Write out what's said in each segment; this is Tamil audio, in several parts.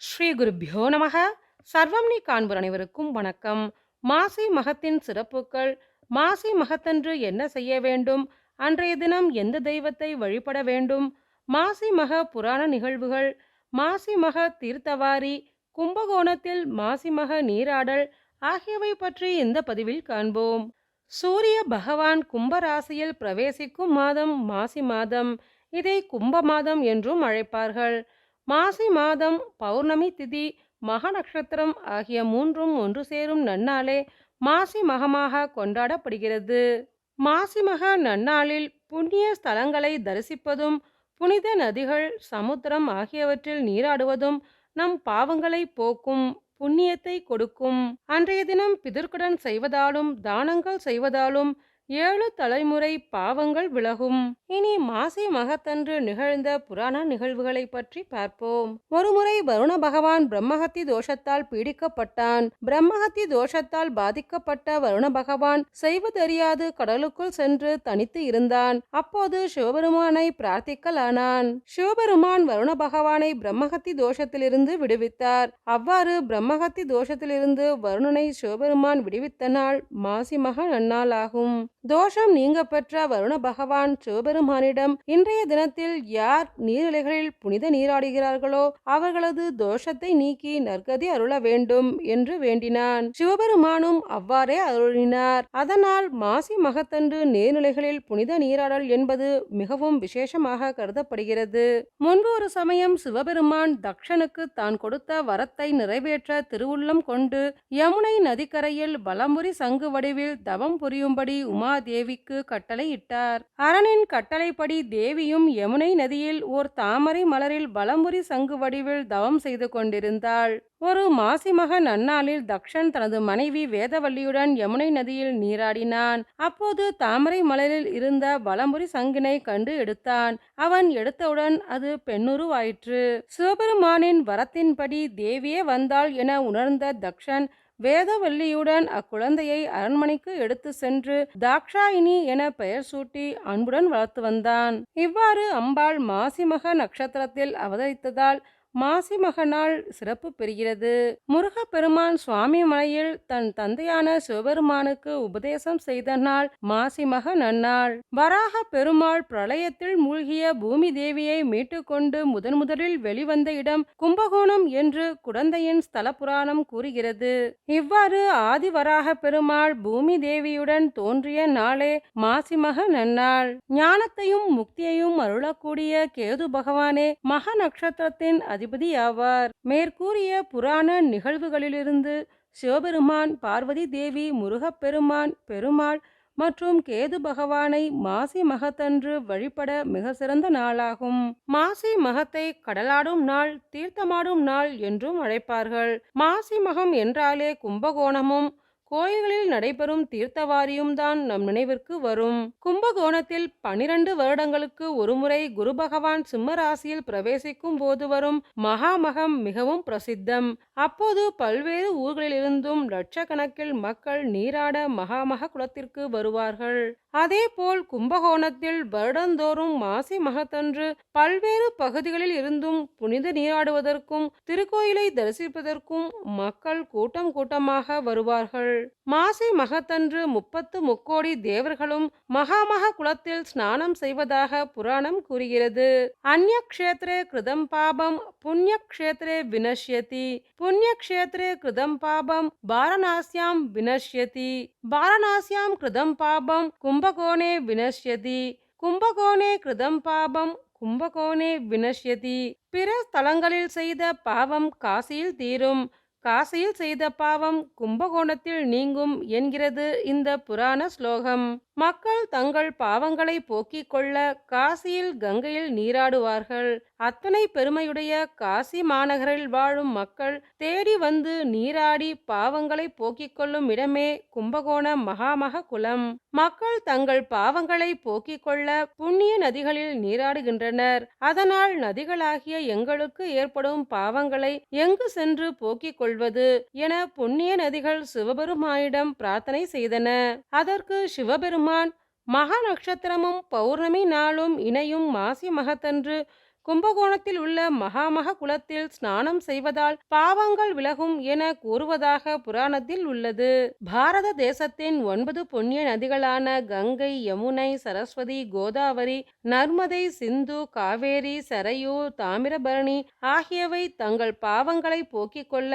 ஸ்ரீ குருப்பியோ நமக. சர்வம் நீ காண்பர் அனைவருக்கும் வணக்கம். மாசி மகத்தின் சிறப்புகள். மாசி மகத்தன்று என்ன செய்ய வேண்டும்? அன்றைய தினம் எந்த தெய்வத்தை வழிபட வேண்டும்? மாசி மக புராண நிகழ்வுகள். மாசி மக தீர்த்தவாரி. கும்பகோணத்தில் மாசி மக நீராடல் ஆகியவை பற்றி இந்த பதிவில் காண்போம். சூரிய பகவான் கும்பராசியில் பிரவேசிக்கும் மாதம் மாசி மாதம். இதை கும்ப மாதம் என்றும் அழைப்பார்கள். மாசி மாதம் பௌர்ணமி திதி மக நட்சத்திரம் ஆகிய மூன்றும் ஒன்று சேரும் நன்னாளே மாசி மகமாக கொண்டாடப்படுகிறது. மாசி மக நன்னாளில் புண்ணிய ஸ்தலங்களை தரிசிப்பதும் புனித நதிகள் சமுத்திரம் ஆகியவற்றில் நீராடுவதும் நம் பாவங்களை போக்கும் புண்ணியத்தை கொடுக்கும். அன்றைய தினம் பிதற்குடன் செய்வதாலும் தானங்கள் செய்வதாலும் ஏழு தலைமுறை பாவங்கள் விலகும். இனி மாசி மகத்தன்று நிகழ்ந்த புராண நிகழ்வுகளை பற்றி பார்ப்போம். ஒருமுறை வருண பகவான் பிரம்மஹத்தி தோஷத்தால் பீடிக்கப்பட்டான். பிரம்மஹத்தி தோஷத்தால் பாதிக்கப்பட்ட வருண பகவான் செய்வதறியாது கடலுக்குள் சென்று தனித்து இருந்தான். அப்போது சிவபெருமானை பிரார்த்திக்கலானான். சிவபெருமான் வருண பகவானை பிரம்மஹத்தி தோஷத்திலிருந்து விடுவித்தார். அவ்வாறு பிரம்மஹத்தி தோஷத்திலிருந்து வருணனை சிவபெருமான் விடுவித்த நாள் மாசி மக நன்னாள் ஆகும் தோஷம் நீங்க பெற்ற வருண பகவான் சிவபெருமானிடம் இன்றைய தினத்தில் யார் நீர்நிலைகளில் புனித நீராடுகிறார்களோ அவர்களது தோஷத்தை நீக்கி நற்கதி அருள வேண்டும் என்று வேண்டினான். சிவபெருமானும் அவ்வாறே அருளினார். அதனால் மாசி மகத்தன்று நீர்நிலைகளில் புனித நீராடல் என்பது மிகவும் விசேஷமாக கருதப்படுகிறது. முன்பு ஒரு சமயம் சிவபெருமான் தக்ஷனுக்கு தான் கொடுத்த வரத்தை நிறைவேற்ற திருவுள்ளம் கொண்டு யமுனை நதிக்கரையில் வலம்புரி சங்கு வடிவில் தவம் புரியும்படி உமா தேவிக்கு கட்டளையிட்டார் அரணின் கட்டளைப்படி தேவியும் யமுனை நதியில் ஓர் தாமரை மலரில் பலமுறி சங்கு வடிவில் தவம் செய்து கொண்டிருந்தாள். ஒரு மாசிமக நன்னாளில் தக்ஷன் தனது மனைவி வேதவல்லியுடன் யமுனை நதியில் நீராடினான். அப்போது தாமரை மலரில் இருந்த பலமுறி சங்கினை கண்டு எடுத்தான். அவன் எடுத்தவுடன் அது பெண்ணுருவாயிற்று. சிவபெருமானின் வரத்தின்படி தேவியே வந்தாள் என உணர்ந்த தக்ஷன் வேதவல்லியுடன் அக்குழந்தையை அரண்மனைக்கு எடுத்து சென்று தாக்ஷாயினி என பெயர் சூட்டி அன்புடன் வளர்த்து வந்தான். இவ்வாறு அம்பாள் மாசிமக நட்சத்திரத்தில் அவதரித்ததால் மாசி மகனால் சிறப்பு பெறுகிறது. முருகப்பெருமான் சுவாமி மலையில் தன் தந்தையான சிவபெருமானுக்கு உபதேசம் செய்த நாள் மாசி மக நன்னாள். வராக பெருமாள் பிரளயத்தில் மூழ்கிய பூமி தேவியை மீட்டுக்கொண்டு முதன் முதலில் வெளிவந்த இடம் கும்பகோணம் என்று குடந்தையின் ஸ்தல புராணம் கூறுகிறது. இவ்வாறு ஆதிவராக பெருமாள் பூமி தேவியுடன் தோன்றிய நாளே மாசிமக நன்னாள். ஞானத்தையும் முக்தியையும் அருளக்கூடிய கேது பகவானே மக நட்சத்திரத்தின் அதிபதியாவார் மேற்கூறிய புராண நிகழ்வுகளிலிருந்து சிவபெருமான் பார்வதி தேவி முருகப்பெருமான் பெருமாள் மற்றும் கேது பகவானை மாசி மகத்தன்று வழிபட மிக சிறந்த நாளாகும். மாசி மகத்தை கடலாடும் நாள் தீர்த்தமாடும் நாள் என்றும் அழைப்பார்கள். மாசி மகம் என்றாலே கும்பகோணமும் கோயில்களில் நடைபெறும் தீர்த்தவாரியும் தான் நம் நினைவிற்கு வரும். கும்பகோணத்தில் பனிரெண்டு வருடங்களுக்கு ஒருமுறை குரு பகவான் சிம்ம ராசியில் பிரவேசிக்கும் போது வரும் மகாமகம் மிகவும் பிரசித்தம். அப்போது பல்வேறு ஊர்களிலிருந்தும் லட்சக்கணக்கில் மக்கள் நீராட மகாமக குலத்திற்கு வருவார்கள். அதேபோல் கும்பகோணத்தில் வருடந்தோறும் மாசி மகத்தன்று பல்வேறு பகுதிகளில் இருந்தும் புனித நீராடுவதற்கும் திருக்கோயிலை தரிசிப்பதற்கும் மக்கள் கூட்டம் கூட்டமாக வருவார்கள். மாசி மகத்தன்று முப்பத்து முக்கோடி தேவர்களும் மகாமக குலத்தில் ஸ்நானம் செய்வதாக புராணம் கூறுகிறது. அந்நிய கிருதம் பாபம் புண்ணிய க்ஷேத்ரே வினஷ்யதி புண்ணிய க்ஷேத்ரே கிருதம் பாபம் வாரணாசியாம் வினஷ்யதி வாரணாசியாம் கிருதம் பாபம் கும்ப கும்பகோணே வினஷ்யதி கும்பகோணே கிருதம் பாபம் கும்பகோணே வினஷ்யதி. பிற ஸ்தலங்களில் செய்த பாவம் காசியில் தீரும் காசியில் செய்த பாவம் கும்பகோணத்தில் நீங்கும் என்கிறது இந்த புராண ஸ்லோகம். மக்கள் தங்கள் பாவங்களை போக்கிக் கொள்ள காசியில் கங்கையில் நீராடுவார்கள். அத்தனை பெருமையுடைய காசி மாநகரில் வாழும் மக்கள் தேடி வந்து நீராடி பாவங்களை போக்கிக் கொள்ளும் இடமே கும்பகோண மகாமக குலம். மக்கள் தங்கள் பாவங்களை போக்கிக் கொள்ள புண்ணிய நதிகளில் நீராடுகின்றனர். அதனால் நதிகளாகிய எங்களுக்கு ஏற்படும் பாவங்களை எங்கு சென்று போக்கிக் கொள்வது என புண்ணிய நதிகள் சிவபெருமானிடம் பிரார்த்தனை செய்தன. அதற்கு சிவபெருமான் மகா நட்சத்திரமும் பௌர்ணமி நாளும் இணையும் மாசி மகத்தன்று கும்பகோணத்தில் உள்ள மகாமக குளத்தில் ஸ்நானம் செய்வதால் பாவங்கள் விலகும் என கூறுவதாக புராணத்தில் உள்ளது. பாரத தேசத்தின் ஒன்பது புண்ணிய நதிகளான கங்கை யமுனை சரஸ்வதி கோதாவரி நர்மதை சிந்து காவேரி சரையூ தாமிரபரணி ஆகியவை தங்கள் பாவங்களை போக்கிக் கொள்ள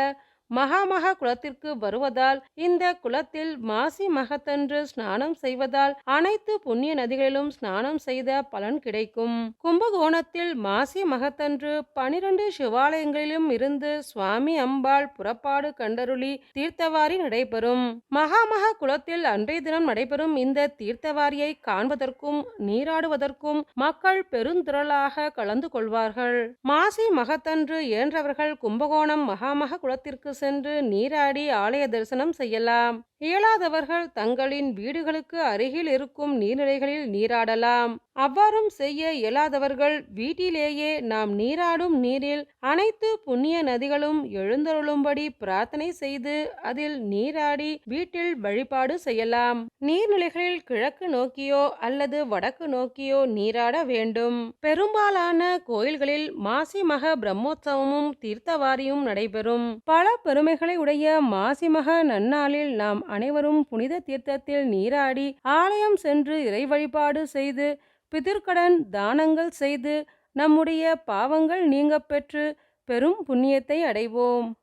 மகாமக குளத்திற்கு வருவதால் இந்த குளத்தில் மாசி மகத்தன்று ஸ்நானம் செய்வதால் அனைத்து புண்ணிய நதிகளிலும் ஸ்நானம் செய்த பலன் கிடைக்கும். கும்பகோணத்தில் மாசி மகத்தன்று பனிரெண்டு சிவாலயங்களிலும் இருந்து சுவாமி அம்பாள் புறப்பாடு கண்டருளி தீர்த்தவாரி நடைபெறும். மகாமக குளத்தில் அன்றைய தினம் நடைபெறும் இந்த தீர்த்தவாரியை காண்பதற்கும் நீராடுவதற்கும் மக்கள் பெருந்திரளாக கலந்து கொள்வார்கள். மாசி மகத்தன்று இயன்றவர்கள் கும்பகோணம் மகாமக குளத்திற்கு சென்று நீராடி ஆலய தரிசனம் செய்யலாம். இயலாதவர்கள் தங்களின் வீடுகளுக்கு அருகில் இருக்கும் நீர்நிலைகளில் நீராடலாம். அவ்வாறும் செய்ய இயலாதவர்கள் வீட்டிலேயே நாம் நீராடும் நீரில் அனைத்து புண்ணிய நதிகளும் எழுந்தருளும்படி பிரார்த்தனை செய்து அதில் நீராடி வீட்டில் வழிபாடு செய்யலாம். நீர்நிலைகளில் கிழக்கு நோக்கியோ அல்லது வடக்கு நோக்கியோ நீராட வேண்டும். பெரும்பாலான கோயில்களில் மாசி மக பிரம்மோற்சவமும் தீர்த்தவாரியும் நடைபெறும். பல பெருமைகளை உடைய மாசி மக நன்னாளில் நாம் அனைவரும் புனித தீர்த்தத்தில் நீராடி ஆலயம் சென்று இறை வழிபாடு செய்து பிதிர்க்கடன் தானங்கள் செய்து நம்முடைய பாவங்கள் நீங்கப்பெற்று பெரும் புண்ணியத்தை அடைவோம்.